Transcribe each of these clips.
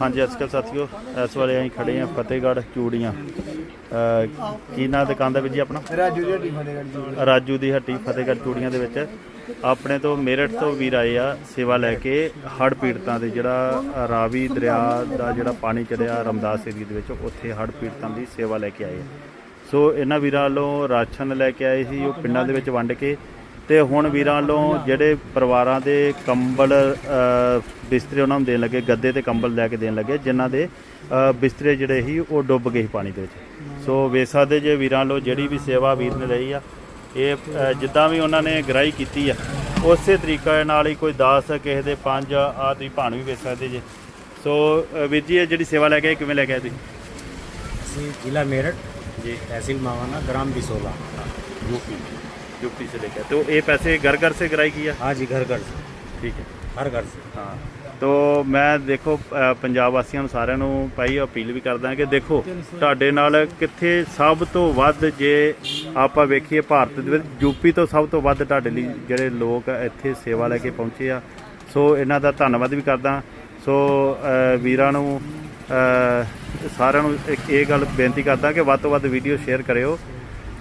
ਹਾਂਜੀ ਅਸਕਲ ਸਾਥੀਓ ਇਸ ਵੇਲੇ ਅਸੀਂ ਖੜੇ ਹਾਂ ਫਤਿਹਗੜ੍ਹ ਚੂੜੀਆਂ। ਕੀ ਨਾਂ ਦੁਕਾਨ ਦਾ ਵੀ ਜੀ ਆਪਣਾ? ਰਾਜੂ ਜੀ ਹੱਡੀ ਫਤਿਹਗੜ੍ਹ ਜੀ ਰਾਜੂ ਦੀ ਹੱਟੀ ਫਤਿਹਗੜ੍ਹ ਚੂੜੀਆਂ ਦੇ ਵਿੱਚ। ਆਪਣੇ ਤੋਂ ਮੇਰਠ ਤੋਂ ਵੀਰ ਆਏ ਆ ਸੇਵਾ ਲੈ ਕੇ ਹੜ੍ਹ ਪੀੜਤਾਂ ਦੇ ਜਿਹੜਾ ਰਾਵੀ ਦਰਿਆ ਦਾ ਜਿਹੜਾ ਪਾਣੀ ਚੜਿਆ ਰਮਦਾਸ ਏਰੀਏ ਦੇ ਵਿੱਚ ਉੱਥੇ ਹੜ੍ਹ ਪੀੜਤਾਂ ਦੀ ਸੇਵਾ ਲੈ ਕੇ ਆਏ ਆ। ਸੋ ਇਹਨਾਂ ਵੀਰਾਂ ਵੱਲੋਂ ਰਾਸ਼ਨ ਲੈ ਕੇ ਆਏ ਸੀ ਉਹ ਪਿੰਡਾਂ ਦੇ ਵਿੱਚ ਵੰਡ ਕੇ ਤੇ ਹੁਣ ਵੀਰਾਂ ਵੱਲੋਂ ਜਿਹੜੇ ਪਰਿਵਾਰਾਂ ਦੇ ਕੰਬਲ ਬਿਸਤਰੇ ਉਹਨਾਂ ਨੂੰ ਦੇਣ ਲੱਗੇ ਗੱਦੇ ਤੇ ਕੰਬਲ ਲੈ ਕੇ ਦੇਣ ਲੱਗੇ ਜਿਨ੍ਹਾਂ ਦੇ ਬਿਸਤਰੇ ਜਿਹੜੇ ਸੀ ਉਹ ਡੁੱਬ ਗਏ ਪਾਣੀ ਦੇ ਵਿੱਚ। ਸੋ ਵੇਸਾ ਦੇ ਜੇ ਵੀਰਾਂ ਵੱਲੋਂ ਜਿਹੜੀ ਵੀ ਸੇਵਾ ਵੀਰ ਨੇ ਲਈ ਆ ਇਹ ਜਿੱਦਾਂ ਵੀ ਉਹਨਾਂ ਨੇ ਗ੍ਰਾਈ ਕੀਤੀ ਆ ਉਸੇ ਤਰੀਕੇ ਨਾਲ ਹੀ ਕੋਈ 10 ਕਿਸੇ ਦੇ ਪੰਜ ਆ ਤੁਸੀਂ ਭਾਣ ਵੀ ਵੇਚ ਸਕਦੇ ਜੇ। ਸੋ ਵੀਰ ਜੀ ਇਹ ਜਿਹੜੀ ਸੇਵਾ ਲੈ ਕੇ ਕਿਵੇਂ ਲੈ ਕੇ ਆਏ ਤੁਸੀਂ? ਜ਼ਿਲ੍ਹਾ ਮੇਰਠ ਜੀ। ਤਹਿਸੀਲ ਮਾਵਾਨਾ ਗ੍ਰਾਮ ਬਿਸੋਲਾ। ਯੂਪੀ यूपी ਯੂਪੀ से लेके आए। तो ये पैसे घर घर से ग्राई किया हाँ जी घर घर से ठीक है हर घर से ਹਾਂ ਤੋ ਮੈਂ ਦੇਖੋ ਅ, ਪੰਜਾਬ ਵਾਸੀਆਂ ਨੂੰ ਸਾਰਿਆਂ ਨੂੰ ਭਾਈ ਅਪੀਲ ਵੀ ਕਰਦਾ ਕਿ ਦੇਖੋ ਤੁਹਾਡੇ ਨਾਲ ਕਿੱਥੇ ਸਭ ਤੋਂ ਵੱਧ ਜੇ ਆਪਾਂ ਵੇਖੀਏ ਭਾਰਤ ਦੇ ਵਿੱਚ ਯੂਪੀ ਤੋਂ ਸਭ ਤੋਂ ਵੱਧ ਤੁਹਾਡੇ ਲਈ ਜਿਹੜੇ ਲੋਕ ਇੱਥੇ ਸੇਵਾ ਲੈ ਕੇ ਪਹੁੰਚੇ ਆ ਸੋ ਇਹਨਾਂ ਦਾ ਧੰਨਵਾਦ ਵੀ ਕਰਦਾ ਸੋ ਅ, ਵੀਰਾਂ ਨੂੰ ਅ, ਸਾਰਿਆਂ ਨੂੰ ਇੱਕ ਇਹ ਗੱਲ ਬੇਨਤੀ ਕਰਦਾ ਕਿ ਵੱਧ ਤੋਂ ਵੱਧ ਵੀਡੀਓ ਸ਼ੇਅਰ ਕਰਿਓ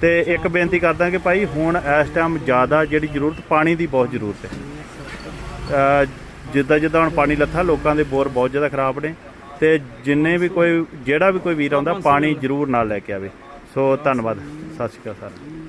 ਤੇ ਇੱਕ ਬੇਨਤੀ ਕਰਦਾ ਕਿ ਭਾਈ ਹੁਣ ਇਸ ਟਾਈਮ ਜ਼ਿਆਦਾ ਜਿਹੜੀ ਜ਼ਰੂਰਤ, ਪਾਣੀ ਦੀ ਬਹੁਤ ਜ਼ਰੂਰਤ ਹੈ। ਜਿੱਦਾਂ ਜਿੱਦਾਂ ਹੁਣ ਪਾਣੀ ਲੱਥਾ, ਲੋਕਾਂ ਦੇ ਬੋਰ ਬਹੁਤ ਜ਼ਿਆਦਾ ਖਰਾਬ ਨੇ ਤੇ ਜਿੰਨੇ ਵੀ ਕੋਈ, ਜਿਹੜਾ ਵੀ ਕੋਈ ਵੀਰ ਆਉਂਦਾ, ਪਾਣੀ ਜ਼ਰੂਰ ਨਾਲ ਲੈ ਕੇ ਆਵੇ। ਸੋ ਧੰਨਵਾਦ। ਸਤਿ ਸ਼੍ਰੀ ਅਕਾਲ ਸਰ